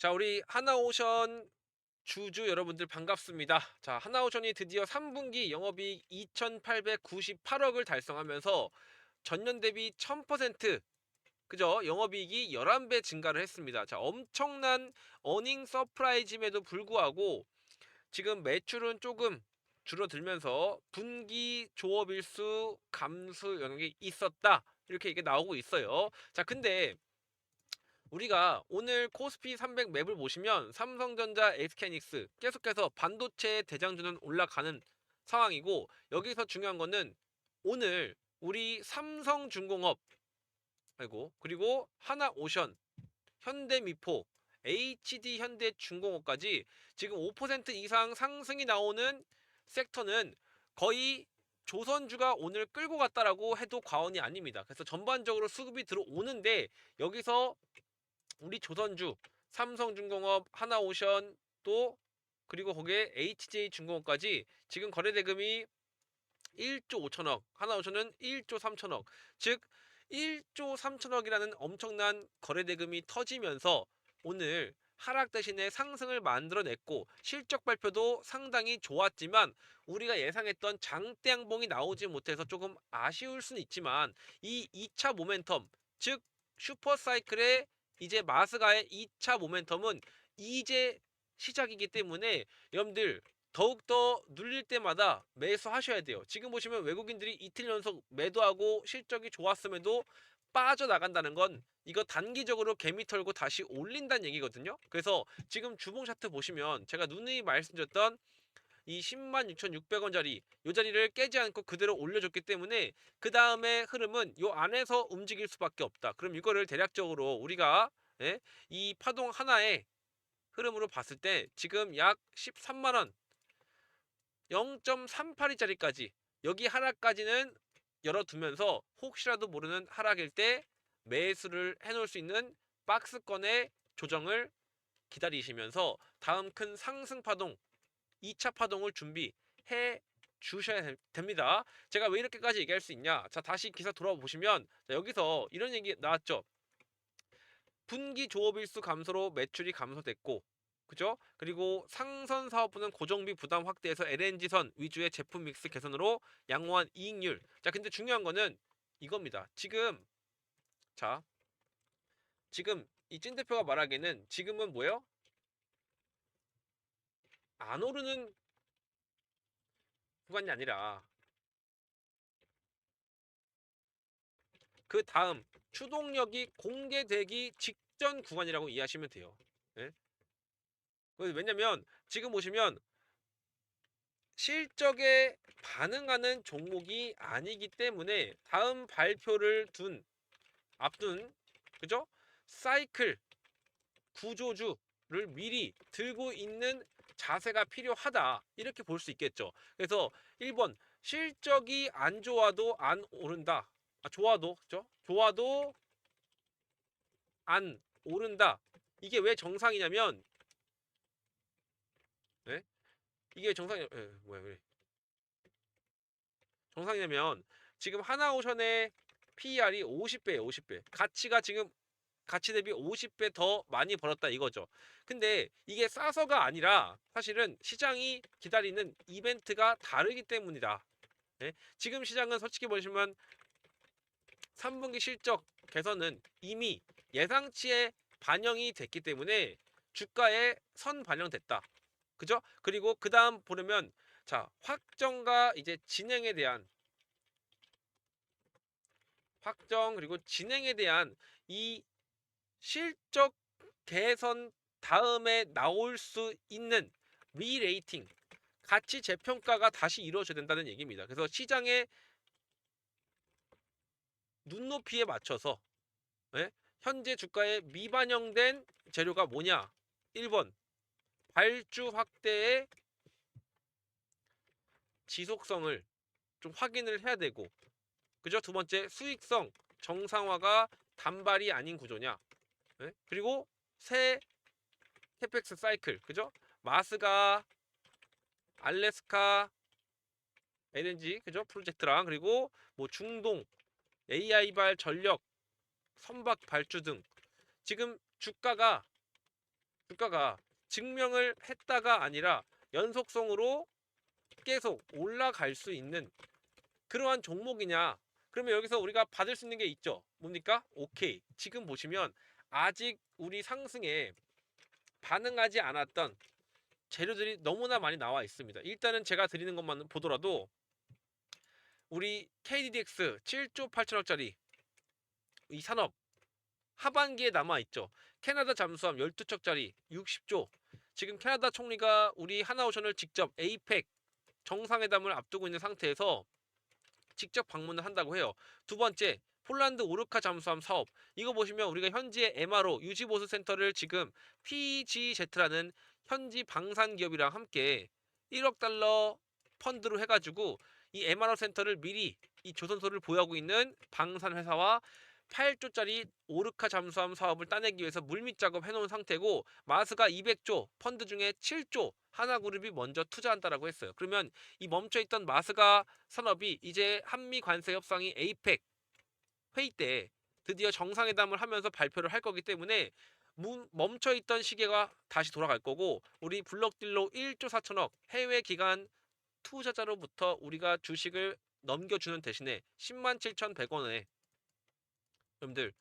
자, 우리 하나오션 주주 여러분들 반갑습니다. 자, 하나오션이 드디어 3분기 영업이익 2,898억을 달성하면서 전년 대비 1000% 그죠? 영업이익이 11배 증가를 했습니다. 자, 엄청난 어닝 서프라이즈임에도 불구하고 지금 매출은 조금 줄어들면서 분기 조업일수 감소 영역이 있었다. 이렇게 이게 나오고 있어요. 자, 근데 우리가 오늘 코스피 300 맵을 보시면 삼성전자, SK하이닉스 계속해서 반도체 대장주는 올라가는 상황이고 여기서 중요한 거는 오늘 우리 삼성중공업 아이고 그리고 하나오션, 현대미포, HD현대중공업까지 지금 5% 이상 상승이 나오는 섹터는 거의 조선주가 오늘 끌고 갔다라고 해도 과언이 아닙니다. 그래서 전반적으로 수급이 들어오는데 여기서 우리 조선주, 삼성중공업, 하나오션 또 그리고 거기에 HJ중공업까지 지금 거래대금이 1조 5천억, 하나오션은 1조 3천억, 즉 1조 3천억이라는 엄청난 거래대금이 터지면서 오늘 하락 대신에 상승을 만들어냈고 실적 발표도 상당히 좋았지만 우리가 예상했던 장대 양봉이 나오지 못해서 조금 아쉬울 수는 있지만 이 2차 모멘텀 즉 슈퍼사이클의 이제 마스가의 2차 모멘텀은 이제 시작이기 때문에 여러분들 더욱더 눌릴 때마다 매수하셔야 돼요. 지금 보시면 외국인들이 이틀 연속 매도하고 실적이 좋았음에도 빠져나간다는 건 이거 단기적으로 개미 털고 다시 올린다는 얘기거든요. 그래서 지금 주봉 차트 보시면 제가 누누이 말씀드렸던 이 10만 6,600원짜리 이 자리를 깨지 않고 그대로 올려줬기 때문에 그 다음에 흐름은 이 안에서 움직일 수밖에 없다. 그럼 이거를 대략적으로 우리가 예? 이 파동 하나의 흐름으로 봤을 때 지금 약 13만 원 0.38위짜리까지 여기 하락까지는 열어두면서 혹시라도 모르는 하락일 때 매수를 해놓을 수 있는 박스권의 조정을 기다리시면서 다음 큰 상승 파동 2차 파동을 준비해 주셔야 됩니다. 제가 왜 이렇게까지 얘기할 수 있냐? 자, 다시 기사 돌아보시면 자, 여기서 이런 얘기 나왔죠. 분기 조업일수 감소로 매출이 감소됐고 그죠? 그리고 상선 사업부는 고정비 부담 확대해서 LNG선 위주의 제품 믹스 개선으로 양호한 이익률. 자, 근데 중요한 거는 이겁니다. 지금 자, 지금 이 찐 대표가 말하기에는 지금은 뭐예요? 안 오르는 구간이 아니라 그 다음 추동력이 공개되기 직전 구간이라고 이해하시면 돼요. 예? 왜냐면 지금 보시면 실적에 반응하는 종목이 아니기 때문에 다음 발표를 둔 앞둔 그죠? 사이클 구조주를 미리 들고 있는 자세가 필요하다. 이렇게 볼 수 있겠죠. 그래서 1번 실적이 안 좋아도 안 오른다. 아, 좋아도 그죠? 좋아도 안 오른다. 이게 왜 정상이냐면 네? 이게 정상이 예, 뭐야 그래. 정상이냐면 지금 하나오션의 PER이 50배예요, 50배. 가치가 지금 가치 대비 50배 더 많이 벌었다 이거죠. 근데 이게 싸서가 아니라 사실은 시장이 기다리는 이벤트가 다르기 때문이다. 네? 지금 시장은 솔직히 보시면 3분기 실적 개선은 이미 예상치에 반영이 됐기 때문에 주가에 선 반영됐다. 그죠? 그리고 그 다음 보려면 자 확정과 이제 진행에 대한 확정 그리고 진행에 대한 이 실적 개선 다음에 나올 수 있는 리레이팅 가치 재평가가 다시 이루어져야 된다는 얘기입니다. 그래서 시장의 눈높이에 맞춰서 예? 현재 주가에 미반영된 재료가 뭐냐? 1번 발주 확대의 지속성을 좀 확인을 해야 되고 그죠? 두 번째 수익성 정상화가 단발이 아닌 구조냐? 네? 그리고 새 캐펙스 사이클 그죠? 마스가 알래스카 LNG 그죠? 프로젝트랑 그리고 뭐 중동 AI발 전력 선박 발주 등 지금 주가가 주가가 증명을 했다가 아니라 연속성으로 계속 올라갈 수 있는 그러한 종목이냐? 그러면 여기서 우리가 받을 수 있는 게 있죠. 뭡니까? 오케이. 지금 보시면 아직 우리 상승에 반응하지 않았던 재료들이 너무나 많이 나와 있습니다. 일단은 제가 드리는 것만 보더라도 우리 KDDX 7조 8천억짜리 이 산업 하반기에 남아 있죠. 캐나다 잠수함 12척짜리 60조. 지금 캐나다 총리가 우리 하나오션을 직접 에이펙 정상회담을 앞두고 있는 상태에서 직접 방문을 한다고 해요. 두 번째, 폴란드 오르카 잠수함 사업. 이거 보시면 우리가 현지의 MRO 유지보수 센터를 지금 PGZ라는 현지 방산 기업이랑 함께 1억 달러 펀드로 해가지고 이 MRO 센터를 미리 이 조선소를 보유하고 있는 방산 회사와 8조짜리 오르카 잠수함 사업을 따내기 위해서 물밑 작업 해놓은 상태고 마스가 200조 펀드 중에 7조 하나그룹이 먼저 투자한다라고 했어요. 그러면 이 멈춰있던 마스가 산업이 이제 한미 관세 협상이 에이펙 회의 때 드디어 정상회담을 하면서 발표를 할 거기 때문에 문- 멈춰 있던 시계가 다시 돌아갈 거고 우리 블록딜로 1조 4천억 해외 기관 투자자로부터 우리가 주식을 넘겨주는 대신에 10만 7,100원에 여러분들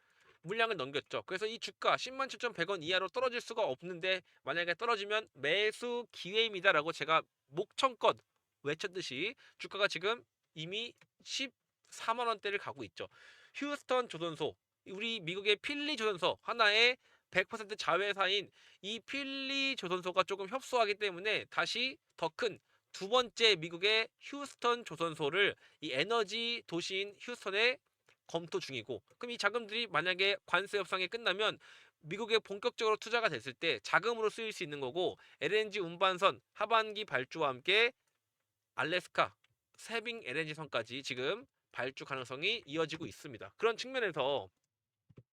물량을 넘겼죠. 그래서 이 주가 10만 7,100원 이하로 떨어질 수가 없는데 만약에 떨어지면 매수 기회입니다라고 제가 목청껏 외쳤듯이 주가가 지금 이미 14만 원대를 가고 있죠. 휴스턴 조선소 우리 미국의 필리 조선소 하나의 100% 자회사인 이 필리 조선소가 조금 협소하기 때문에 다시 더 큰 두 번째 미국의 휴스턴 조선소를 이 에너지 도시인 휴스턴에 검토 중이고 그럼 이 자금들이 만약에 관세 협상이 끝나면 미국에 본격적으로 투자가 됐을 때 자금으로 쓰일 수 있는 거고 LNG 운반선 하반기 발주와 함께 알래스카 세빙 LNG 선까지 지금 발주 가능성이 이어지고 있습니다. 그런 측면에서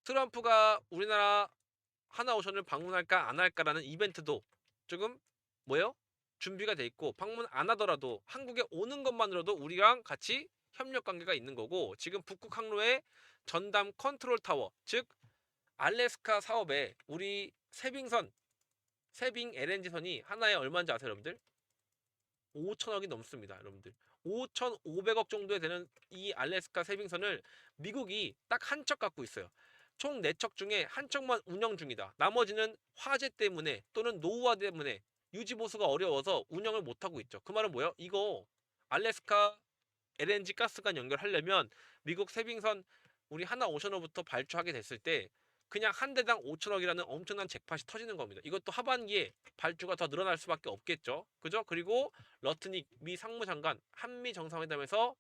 트럼프가 우리나라 하나오션을 방문할까 안 할까라는 이벤트도 조금 뭐요? 준비가 돼 있고 방문 안 하더라도 한국에 오는 것만으로도 우리랑 같이 협력 관계가 있는 거고 지금 북극 항로의 전담 컨트롤 타워 즉 알래스카 사업에 우리 세빙선 세빙 LNG 선이 하나에 얼마인지 아세요 여러분들? 5천억이 넘습니다 여러분들 5,500억 정도에 되는 이 알래스카 세빙선을 미국이 딱 한 척 갖고 있어요. 총 4척 중에 한 척만 운영 중이다. 나머지는 화재 때문에 또는 노후화 때문에 유지 보수가 어려워서 운영을 못 하고 있죠. 그 말은 뭐야? 이거 알래스카 LNG 가스관 연결하려면 미국 세빙선 우리 하나 오션호부터 발주하게 됐을 때 그냥 한 대당 5천억이라는 엄청난 잭팟이 터지는 겁니다. 이것도 하반기에 발주가 더 늘어날 수밖에 없겠죠. 그죠? 그리고 러트닉 미 상무장관 한미 정상회담에서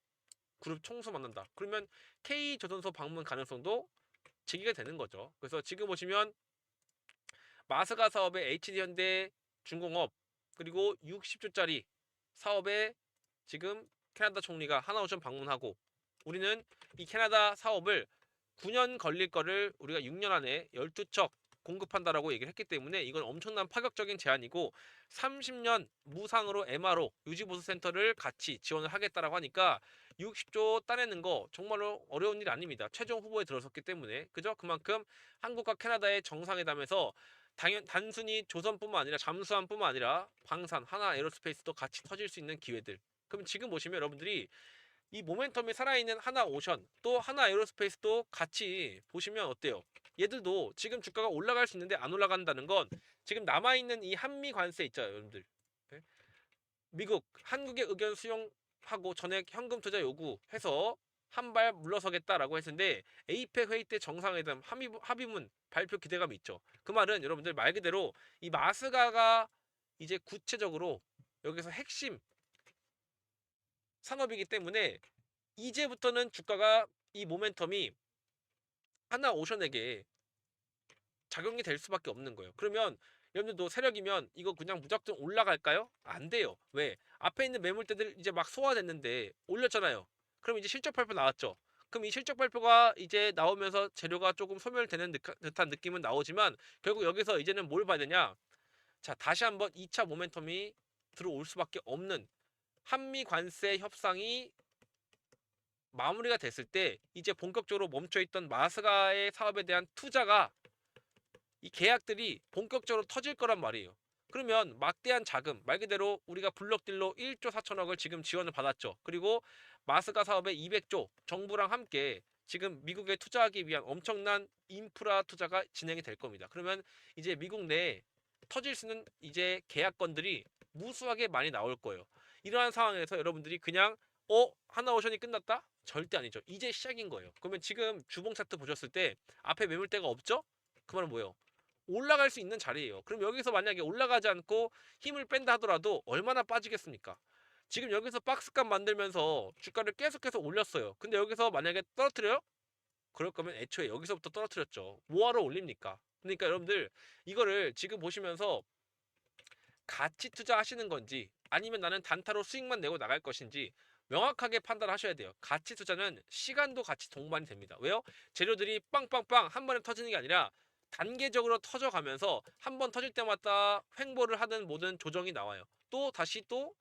그룹 총수 만난다. 그러면 K 조선소 방문 가능성도 제기가 되는 거죠. 그래서 지금 보시면 마스가 사업의 HD 현대 중공업 그리고 60조짜리 사업에 지금 캐나다 총리가 하나오션 방문하고 우리는 이 캐나다 사업을 9년 걸릴 거를 우리가 6년 안에 12척 공급한다라고 얘기를 했기 때문에 이건 엄청난 파격적인 제안이고 30년 무상으로 MRO 유지보수 센터를 같이 지원을 하겠다라고 하니까 60조 따내는 거 정말로 어려운 일 아닙니다. 최종 후보에 들어섰기 때문에 그죠? 그만큼 한국과 캐나다의 정상회담에서 당연 단순히 조선뿐만 아니라 잠수함뿐만 아니라 방산 하나 에어로스페이스도 같이 터질 수 있는 기회들 그럼 지금 보시면 여러분들이 이 모멘텀이 살아있는 하나 오션 또 하나 에어로스페이스도 같이 보시면 어때요? 얘들도 지금 주가가 올라갈 수 있는데 안 올라간다는 건 지금 남아있는 이 한미 관세 있죠 여러분들 네? 미국 한국의 의견 수용하고 전액 현금 투자 요구해서 한 발 물러서겠다라고 했는데 에이펙 회의 때 정상회담 합의, 합의문 발표 기대감이 있죠 그 말은 여러분들 말 그대로 이 마스가가 이제 구체적으로 여기서 핵심 산업이기 때문에 이제부터는 주가가 이 모멘텀이 하나 오션에게 작용이 될 수밖에 없는 거예요. 그러면 여러분들도 세력이면 이거 그냥 무작정 올라갈까요? 안 돼요. 왜? 앞에 있는 매물대들 이제 막 소화됐는데 올렸잖아요. 그럼 이제 실적 발표 나왔죠. 그럼 이 실적 발표가 이제 나오면서 재료가 조금 소멸되는 듯- 듯한 느낌은 나오지만 결국 여기서 이제는 뭘 봐야 되냐? 자, 다시 한번 2차 모멘텀이 들어올 수밖에 없는 한미 관세 협상이 마무리가 됐을 때 이제 본격적으로 멈춰 있던 마스가의 사업에 대한 투자가 이 계약들이 본격적으로 터질 거란 말이에요. 그러면 막대한 자금, 말 그대로 우리가 블록딜로 1조 4천억을 지금 지원을 받았죠. 그리고 마스가 사업에 200조 정부랑 함께 지금 미국에 투자하기 위한 엄청난 인프라 투자가 진행이 될 겁니다. 그러면 이제 미국 내에 터질 수 있는 이제 계약건들이 무수하게 많이 나올 거예요. 이러한 상황에서 여러분들이 그냥 어 하나오션이 끝났다? 절대 아니죠. 이제 시작인 거예요. 그러면 지금 주봉 차트 보셨을 때 앞에 매물대가 없죠? 그 말은 뭐예요? 올라갈 수 있는 자리예요. 그럼 여기서 만약에 올라가지 않고 힘을 뺀다 하더라도 얼마나 빠지겠습니까? 지금 여기서 박스값 만들면서 주가를 계속해서 올렸어요. 근데 여기서 만약에 떨어뜨려요? 그럴 거면 애초에 여기서부터 떨어뜨렸죠. 뭐하러 올립니까? 그러니까 여러분들 이거를 지금 보시면서 가치 투자하시는 건지 아니면 나는 단타로 수익만 내고 나갈 것인지 명확하게 판단하셔야 돼요. 가치 투자는 시간도 같이 동반이 됩니다. 왜요? 재료들이 빵빵빵 한 번에 터지는 게 아니라 단계적으로 터져가면서 한 번 터질 때마다 횡보를 하는 모든 조정이 나와요. 또 다시 또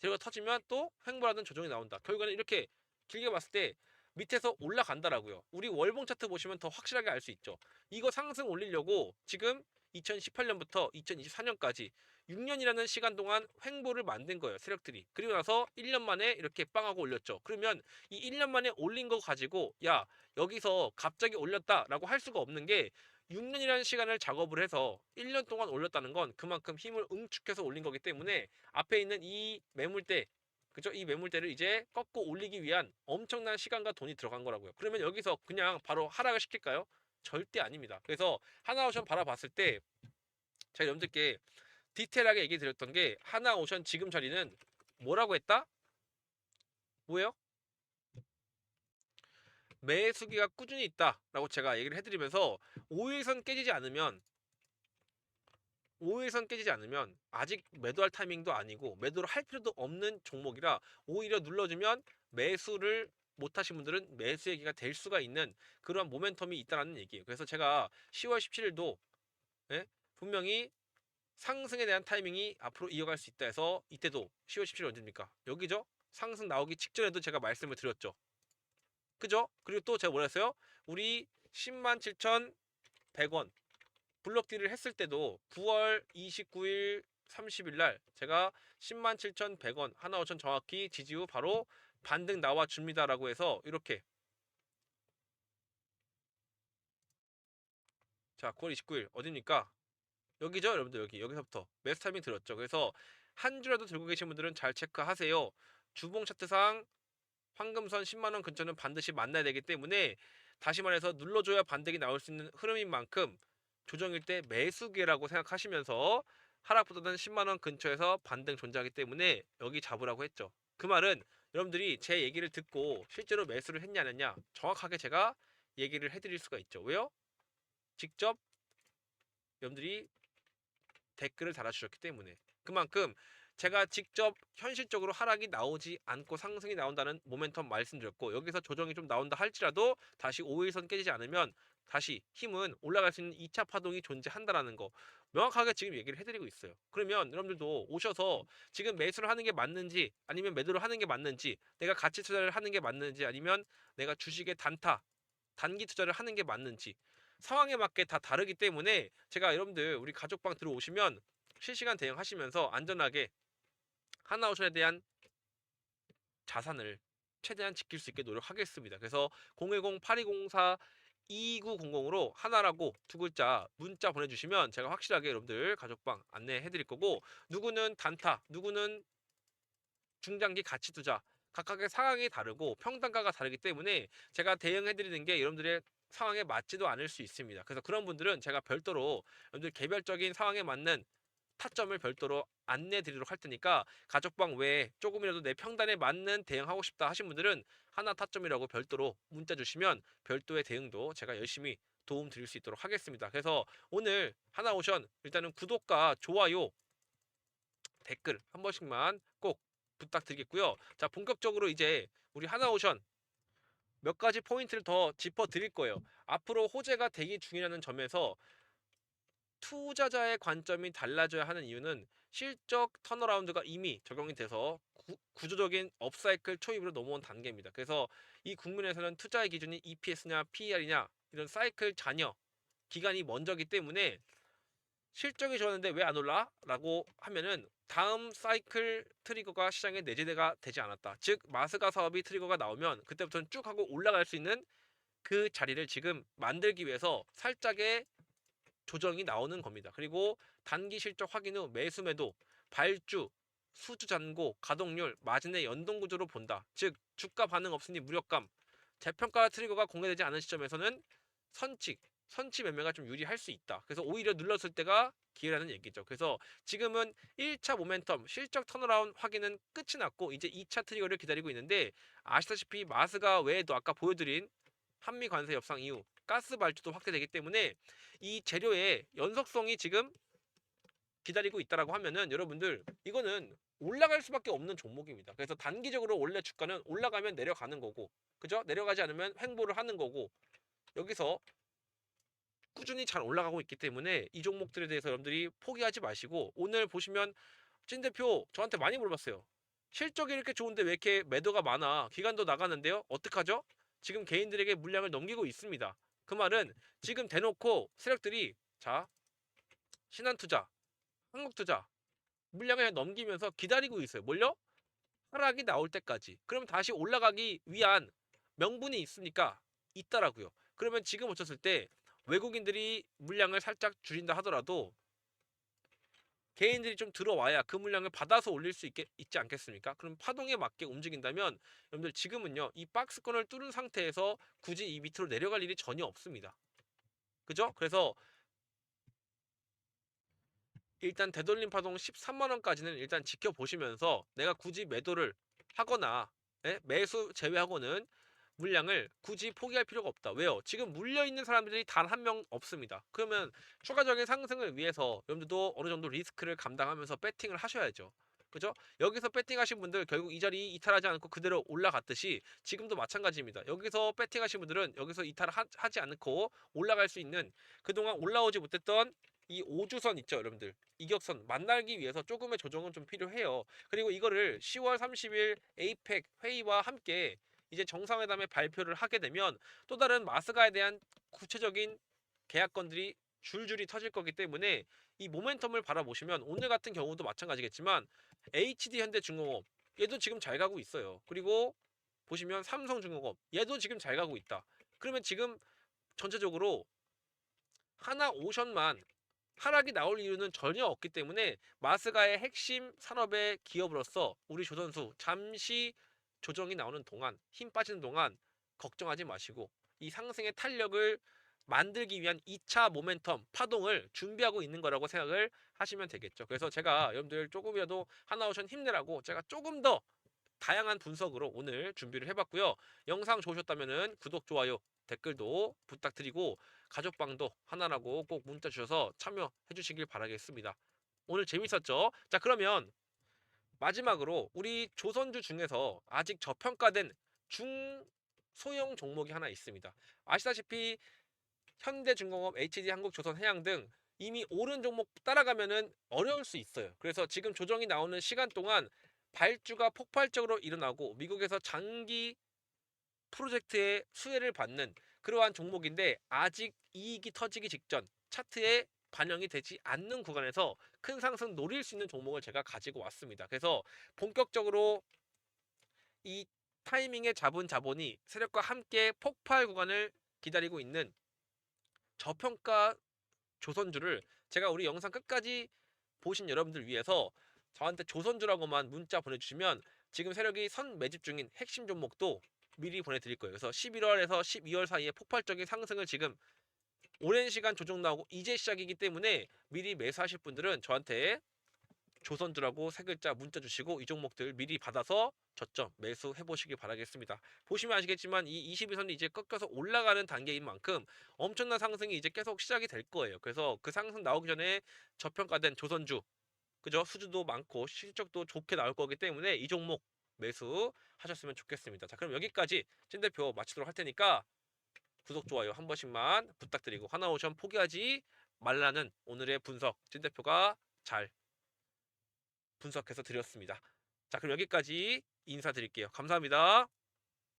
재료가 터지면 또 횡보하는 조정이 나온다. 결국에는 이렇게 길게 봤을 때 밑에서 올라간다라고요. 우리 월봉 차트 보시면 더 확실하게 알 수 있죠. 이거 상승 올리려고 지금 2018년부터 2024년까지 6년이라는 시간 동안 횡보를 만든 거예요. 세력들이. 그리고 나서 1년 만에 이렇게 빵하고 올렸죠. 그러면 이 1년 만에 올린 거 가지고 야 여기서 갑자기 올렸다라고 할 수가 없는 게 6년이라는 시간을 작업을 해서 1년 동안 올렸다는 건 그만큼 힘을 응축해서 올린 거기 때문에 앞에 있는 이 매물대 그죠? 이 매물대를 이제 꺾고 올리기 위한 엄청난 시간과 돈이 들어간 거라고요. 그러면 여기서 그냥 바로 하락을 시킬까요? 절대 아닙니다. 그래서 하나오션 바라봤을 때 제가 여러분들께 디테일하게 얘기 드렸던 게 하나 오션 지금 자리는 뭐라고 했다? 뭐예요? 매수기가 꾸준히 있다라고 제가 얘기를 해드리면서 5일선 깨지지 않으면 5일선 깨지지 않으면 아직 매도할 타이밍도 아니고 매도를 할 필요도 없는 종목이라 오히려 눌러주면 매수를 못하신 분들은 매수 얘기가 될 수가 있는 그런 모멘텀이 있다는 얘기예요. 그래서 제가 10월 17일도 예? 분명히 상승에 대한 타이밍이 앞으로 이어갈 수 있다 해서 이때도 10월 17일 언제입니까? 여기죠? 상승 나오기 직전에도 제가 말씀을 드렸죠. 그죠? 그리고 또 제가 뭐라 했어요? 우리 10만 7,100원 블록 딜을 했을 때도 9월 29일 30일 날 제가 10만 7,100원 하나 5천 정확히 지지 후 바로 반등 나와 줍니다라고 해서 이렇게 자 9월 29일 어딥니까? 여기죠 여러분들? 여기. 여기서부터. 매스 타이밍 들었죠? 그래서 한 주라도 들고 계신 분들은 잘 체크하세요. 주봉 차트상 황금선 10만원 근처는 반드시 만나야 되기 때문에 다시 말해서 눌러줘야 반등이 나올 수 있는 흐름인 만큼 조정일 때 매수기라고 생각하시면서 하락보다는 10만원 근처에서 반등 존재하기 때문에 여기 잡으라고 했죠. 그 말은 여러분들이 제 얘기를 듣고 실제로 매수를 했냐 안 했냐 정확하게 제가 얘기를 해드릴 수가 있죠. 왜요? 직접 여러분들이 댓글을 달아주셨기 때문에 그만큼 제가 직접 현실적으로 하락이 나오지 않고 상승이 나온다는 모멘텀 말씀드렸고 여기서 조정이 좀 나온다 할지라도 다시 5일선 깨지지 않으면 다시 힘은 올라갈 수 있는 2차 파동이 존재한다라는 거 명확하게 지금 얘기를 해드리고 있어요. 그러면 여러분들도 오셔서 지금 매수를 하는 게 맞는지 아니면 매도를 하는 게 맞는지 내가 가치 투자를 하는 게 맞는지 아니면 내가 주식의 단타 단기 투자를 하는 게 맞는지 상황에 맞게 다 다르기 때문에 제가 여러분들 우리 가족방 들어오시면 실시간 대응하시면서 안전하게 하나오션에 대한 자산을 최대한 지킬 수 있게 노력하겠습니다. 그래서 010-8204 2900으로 하나라고 두 글자 문자 보내주시면 제가 확실하게 여러분들 가족방 안내해 드릴 거고 누구는 단타, 누구는 중장기 가치 투자 각각의 상황이 다르고 평단가가 다르기 때문에 제가 대응해 드리는 게 여러분들의 상황에 맞지도 않을 수 있습니다. 그래서 그런 분들은 제가 별도로 여러분들 개별적인 상황에 맞는 타점을 별도로 안내 드리도록 할 테니까 가족방 외에 조금이라도 내 평단에 맞는 대응하고 싶다 하신 분들은 하나 타점이라고 별도로 문자 주시면 별도의 대응도 제가 열심히 도움 드릴 수 있도록 하겠습니다. 그래서 오늘 하나오션 일단은 구독과 좋아요 댓글 한 번씩만 꼭 부탁드리겠고요. 자 본격적으로 이제 우리 하나오션 몇 가지 포인트를 더 짚어 드릴 거예요. 앞으로 호재가 대기 중이라는 점에서 투자자의 관점이 달라져야 하는 이유는 실적 턴어라운드가 이미 적용이 돼서 구, 조적인 업사이클 초입으로 넘어온 단계입니다. 그래서 이 국민에서는 투자의 기준이 EPS냐 PER이냐 이런 사이클 잔여 기간이 먼저기 때문에 실적이 좋았는데 왜 안 올라? 라고 하면은 다음 사이클 트리거가 시장에 내재가 되지 않았다. 즉 마스가 사업이 트리거가 나오면 그때부터는 쭉 하고 올라갈 수 있는 그 자리를 지금 만들기 위해서 살짝의 조정이 나오는 겁니다. 그리고 단기 실적 확인 후 매수 매도, 발주, 수주 잔고, 가동률, 마진의 연동 구조로 본다. 즉 주가 반응 없으니 무력감, 재평가 트리거가 공개되지 않은 시점에서는 선칙, 선취 매매가 좀 유리할 수 있다. 그래서 오히려 눌렀을 때가 기회라는 얘기죠. 그래서 지금은 1차 모멘텀 실적 턴어라운 확인은 끝이 났고 이제 2차 트리거를 기다리고 있는데 아시다시피 마스가 외에도 아까 보여드린 한미 관세 협상 이후 가스 발주도 확대되기 때문에 이 재료의 연속성이 지금 기다리고 있다라고 하면은 여러분들 이거는 올라갈 수밖에 없는 종목입니다. 그래서 단기적으로 원래 주가는 올라가면 내려가는 거고, 그죠? 내려가지 않으면 횡보를 하는 거고, 여기서 꾸준히 잘 올라가고 있기 때문에 이 종목들에 대해서 여러분들이 포기하지 마시고 오늘 보시면 찐 대표 저한테 많이 물어봤어요. 실적이 이렇게 좋은데 왜 이렇게 매도가 많아? 기간도 나가는데요? 어떡하죠? 지금 개인들에게 물량을 넘기고 있습니다. 그 말은 지금 대놓고 세력들이 자 신한투자, 한국투자 물량을 넘기면서 기다리고 있어요. 뭘요? 하락이 나올 때까지. 그럼 다시 올라가기 위한 명분이 있으니까 있다라고요. 그러면 지금 오셨을 때 외국인들이 물량을 살짝 줄인다 하더라도 개인들이 좀 들어와야 그 물량을 받아서 올릴 수 있게, 있지 않겠습니까? 그럼 파동에 맞게 움직인다면 여러분들 지금은요 이 박스권을 뚫은 상태에서 굳이 이 밑으로 내려갈 일이 전혀 없습니다. 그죠? 그래서 일단 되돌림 파동 13만 원까지는 일단 지켜보시면서 내가 굳이 매도를 하거나 예? 매수 제외하고는 물량을 굳이 포기할 필요가 없다. 왜요? 지금 물려 있는 사람들이 단 한 명 없습니다. 그러면 추가적인 상승을 위해서 여러분들도 어느 정도 리스크를 감당하면서 배팅을 하셔야죠. 그죠? 여기서 배팅하신 분들 결국 이 자리 이탈하지 않고 그대로 올라갔듯이 지금도 마찬가지입니다. 여기서 배팅하신 분들은 여기서 이탈하지 않고 올라갈 수 있는 그동안 올라오지 못했던 이 5주선 있죠, 여러분들. 이격선 만나기 위해서 조금의 조정은 좀 필요해요. 그리고 이거를 10월 30일 에이펙 회의와 함께 이제 정상회담에 발표를 하게 되면 또 다른 마스가에 대한 구체적인 계약건들이 줄줄이 터질 거기 때문에 이 모멘텀을 바라보시면 오늘 같은 경우도 마찬가지겠지만 HD 현대중공업 얘도 지금 잘 가고 있어요. 그리고 보시면 삼성중공업 얘도 지금 잘 가고 있다. 그러면 지금 전체적으로 하나 오션만 하락이 나올 이유는 전혀 없기 때문에 마스가의 핵심 산업의 기업으로서 우리 조선수 잠시 조정이 나오는 동안 힘 빠지는 동안 걱정하지 마시고 이 상승의 탄력을 만들기 위한 2차 모멘텀 파동을 준비하고 있는 거라고 생각을 하시면 되겠죠. 그래서 제가 여러분들 조금이라도 하나오션 힘내라고 제가 조금 더 다양한 분석으로 오늘 준비를 해봤고요. 영상 좋으셨다면 구독, 좋아요, 댓글도 부탁드리고 가족방도 하나라고 꼭 문자 주셔서 참여해 주시길 바라겠습니다. 오늘 재밌었죠? 자 그러면 마지막으로 우리 조선주 중에서 아직 저평가된 중소형 종목이 하나 있습니다. 아시다시피 현대중공업, HD 한국조선해양 등 이미 오른 종목 따라가면은 어려울 수 있어요. 그래서 지금 조정이 나오는 시간 동안 발주가 폭발적으로 일어나고 미국에서 장기 프로젝트의 수혜를 받는 그러한 종목인데 아직 이익이 터지기 직전 차트에 반영이 되지 않는 구간에서 큰 상승 노릴 수 있는 종목을 제가 가지고 왔습니다. 그래서 본격적으로 이 타이밍에 잡은 자본이 세력과 함께 폭발 구간을 기다리고 있는 저평가 조선주를 제가 우리 영상 끝까지 보신 여러분들 위해서 저한테 조선주라고만 문자 보내주시면 지금 세력이 선 매집 중인 핵심 종목도 미리 보내드릴 거예요. 그래서 11월에서 12월 사이에 폭발적인 상승을 지금 오랜 시간 조정 나오고 이제 시작이기 때문에 미리 매수하실 분들은 저한테 조선주라고 세 글자 문자 주시고 이 종목들 미리 받아서 저점 매수해 보시길 바라겠습니다. 보시면 아시겠지만 이 22선이 이제 꺾여서 올라가는 단계인 만큼 엄청난 상승이 이제 계속 시작이 될 거예요. 그래서 그 상승 나오기 전에 저평가된 조선주 그죠? 수주도 많고 실적도 좋게 나올 거기 때문에 이 종목 매수 하셨으면 좋겠습니다. 자, 그럼 여기까지 찐 대표 마치도록 할 테니까 구독, 좋아요 한 번씩만 부탁드리고 하나오션 포기하지 말라는 오늘의 분석 찐 대표가 잘 분석해서 드렸습니다. 자, 그럼 여기까지 인사드릴게요. 감사합니다.